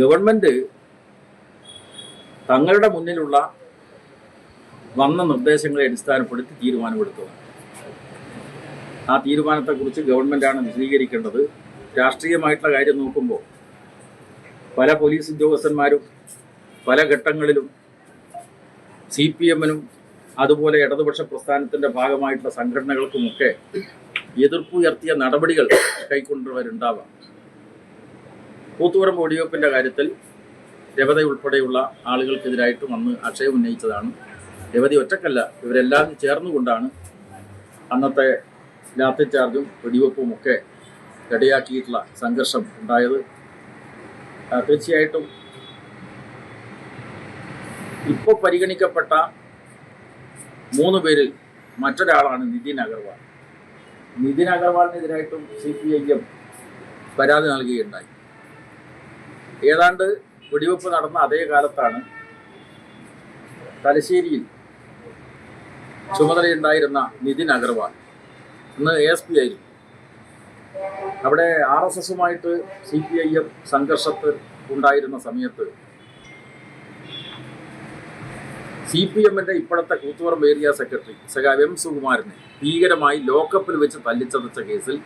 Government തങ്ങളുടെ മുന്നിലുള്ള വന്ന നിർദ്ദേശങ്ങളെ അടിസ്ഥാനപ്പെടുത്തി തീരുമാനമെടുത്തത്. ആ തീരുമാനത്തെക്കുറിച്ച് ഗവൺമെന്റാണ് വിശദീകരിക്കേണ്ടത്. രാഷ്ട്രീയമായിട്ടുള്ള കാര്യം നോക്കുമ്പോൾ പല പോലീസ് ഉദ്യോഗസ്ഥന്മാരും പല ഘട്ടങ്ങളിലും സി പി എമ്മിനും അതുപോലെ ഇടതുപക്ഷ പ്രസ്ഥാനത്തിന്റെ ഭാഗമായിട്ടുള്ള സംഘടനകൾക്കുമൊക്കെ എതിർപ്പുയർത്തിയ നടപടികൾ കൈക്കൊണ്ടുവരുണ്ടാവാം. കൂത്തുപറമ്പ് വെടിവെപ്പിന്റെ കാര്യത്തിൽ രവതി ഉൾപ്പെടെയുള്ള ആളുകൾക്കെതിരായിട്ടും അന്ന് ആക്ഷേപം ഉന്നയിച്ചതാണ്. രവതി ഒറ്റക്കല്ല ഇവരെല്ലാം ചേർന്നുകൊണ്ടാണ് അന്നത്തെ ലാത്തി ചാർജും വെടിവെപ്പും ഒക്കെ ഇടയാക്കിയിട്ടുള്ള സംഘർഷം ഉണ്ടായത്. തീർച്ചയായിട്ടും ഇപ്പോൾ പരിഗണിക്കപ്പെട്ട മൂന്ന് പേരിൽ മറ്റൊരാളാണ് നിതിൻ അഗർവാൾ. നിതിൻ അഗർവാളിനെതിരായിട്ടും സി പി ഐ എം പരാതി നൽകുകയുണ്ടായി. ഏതാണ്ട് വെടിവെപ്പ് നടന്ന അതേ കാലത്താണ് തലശ്ശേരിയിൽ ചുമതലയുണ്ടായിരുന്ന നിതിൻ അഗർവാൾ. ഇന്ന് എ എസ് പി ആയിരുന്നു. അവിടെ ആർ എസ് എസുമായിട്ട് സി പി ഐ എം സംഘർഷത്തിൽ ഉണ്ടായിരുന്ന സമയത്ത് സി പി എമ്മിന്റെ ഇപ്പോഴത്തെ കൂത്തുപറമ്പ് ഏരിയ സെക്രട്ടറി സഖാവ് എം സുകുമാരനെ ഭീകരമായി ലോക്കപ്പിൽ വെച്ച് തല്ലിച്ചതച്ച കേസിൽ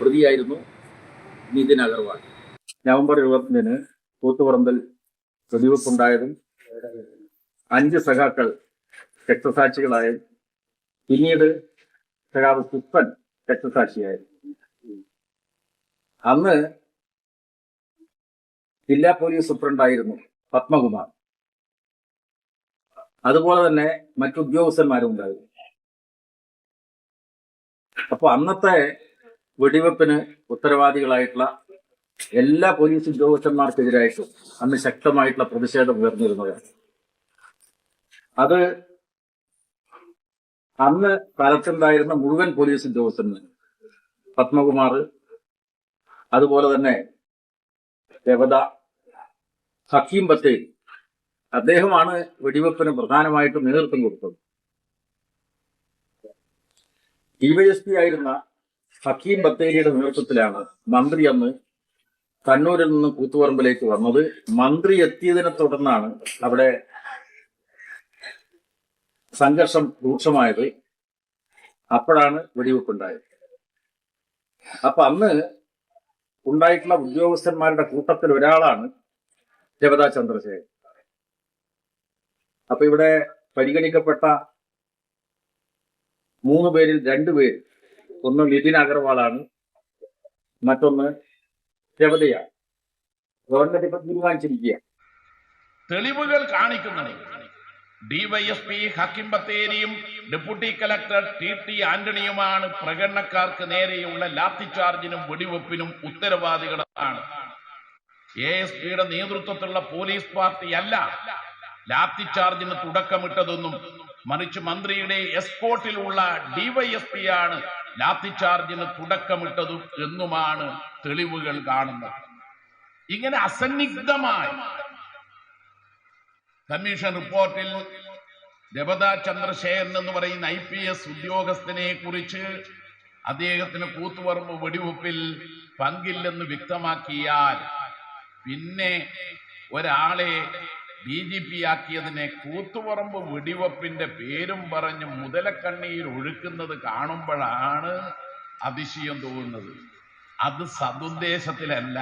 പ്രതിയായിരുന്നു നിതിൻ അഗർവാൾ. നവംബർ ഇരുപത്തിന് കൂത്തുപറമ്പിൽ വെടിവെപ്പുണ്ടായതും അഞ്ച് സഖാക്കൾ രക്തസാക്ഷികളായും. പിന്നീട് സഖാവ് പുഷ്പൻ രക്തസാക്ഷിയായി. അന്ന് ജില്ലാ പോലീസ് സൂപ്രണ്ടായിരുന്നു പത്മകുമാർ. അതുപോലെ തന്നെ മറ്റുദ്യോഗസ്ഥന്മാരും ഉണ്ടായിരുന്നു അപ്പൊ അന്നത്തെ വെടിവെപ്പിന് ഉത്തരവാദികളായിട്ടുള്ള എല്ലാ പോലീസ് ഉദ്യോഗസ്ഥന്മാർക്കെതിരായിട്ടും അന്ന് ശക്തമായിട്ടുള്ള പ്രതിഷേധം ഉയർന്നിരുന്നത്. അത് അന്ന് കാലത്തുണ്ടായിരുന്ന മുഴുവൻ പോലീസ് ഉദ്യോഗസ്ഥന് പത്മകുമാർ അതുപോലെ തന്നെ ദേവത ഹക്കീം ബത്തേൽ അദ്ദേഹമാണ് വെടിവെപ്പിന് പ്രധാനമായിട്ടും നേതൃത്വം കൊടുത്തത്. ഡിവൈഎസ്പി ആയിരുന്ന ഹക്കീം ബത്തേരിയുടെ നേതൃത്വത്തിലാണ് മന്ത്രി അന്ന് കണ്ണൂരിൽ നിന്ന് കൂത്തുപറമ്പിലേക്ക് വന്നത് മന്ത്രി എത്തിയതിനെ തുടർന്നാണ് അവിടെ സംഘർഷം രൂക്ഷമായത്. അപ്പോഴാണ് വെടിവെപ്പുണ്ടായത്. അപ്പൊ അന്ന് ഉണ്ടായിട്ടുള്ള ഉദ്യോഗസ്ഥന്മാരുടെ കൂട്ടത്തിൽ ഒരാളാണ് ജഗതാ ചന്ദ്രശേഖരൻ. അപ്പൊ ഇവിടെ പരിഗണിക്കപ്പെട്ട മൂന്ന് പേരിൽ രണ്ടുപേര് ഒന്ന് നിതിൻ അഗർവാളാണ് മറ്റൊന്ന് രവതയാണ്. ഗവൺമെന്റ് ഇപ്പൊ തീരുമാനിച്ചിരിക്കുക തെളിവുകൾ കാണിക്കുന്നുണ്ട് ഡിവൈഎസ്പി ഹക്കിം ബത്തേരിയും ഡെപ്യൂട്ടി കലക്ടർ ടി ടി ആന്റണിയുമാണ് പ്രകടനക്കാർക്ക് നേരെയുള്ള ലാത്തി ചാർജിനും വെടിവെപ്പിനും ഉത്തരവാദികളാണ്. എ എസ് പിയുടെ നേതൃത്വത്തിലുള്ള പോലീസ് പാർട്ടി അല്ല ലാത്തിചാർജിന് തുടക്കമിട്ടതെന്നും മറിച്ച് മന്ത്രിയുടെ എസ്കോട്ടിലുള്ള ഡിവൈഎസ്പി ആണ് ലാത്തിചാർജിന് തുടക്കമിട്ടതു എന്നുമാണ് തെളിവുകൾ കാണുന്നത്. ഇങ്ങനെ അസന്നിഗ്ധമായി കമ്മീഷൻ റിപ്പോർട്ടിൽ രവത ചന്ദ്രശേഖരൻ എന്ന് പറയുന്ന ഐ പി എസ് ഉദ്യോഗസ്ഥനെ കുറിച്ച് അദ്ദേഹത്തിന് കൂത്തുപറമ്പ് വെടിവെപ്പിൽ പങ്കില്ലെന്ന് വ്യക്തമാക്കിയാൽ പിന്നെ ഒരാളെ ഡി ജി പി ആക്കിയതിനെ കൂത്തുപറമ്പ് വെടിവെപ്പിന്റെ പേരും പറഞ്ഞ് മുതലക്കണ്ണീർ ഒഴുക്കുന്നത് കാണുമ്പോഴാണ് അതിശയം തോന്നുന്നത്. അത് സതുദ്ദേശത്തിലല്ല.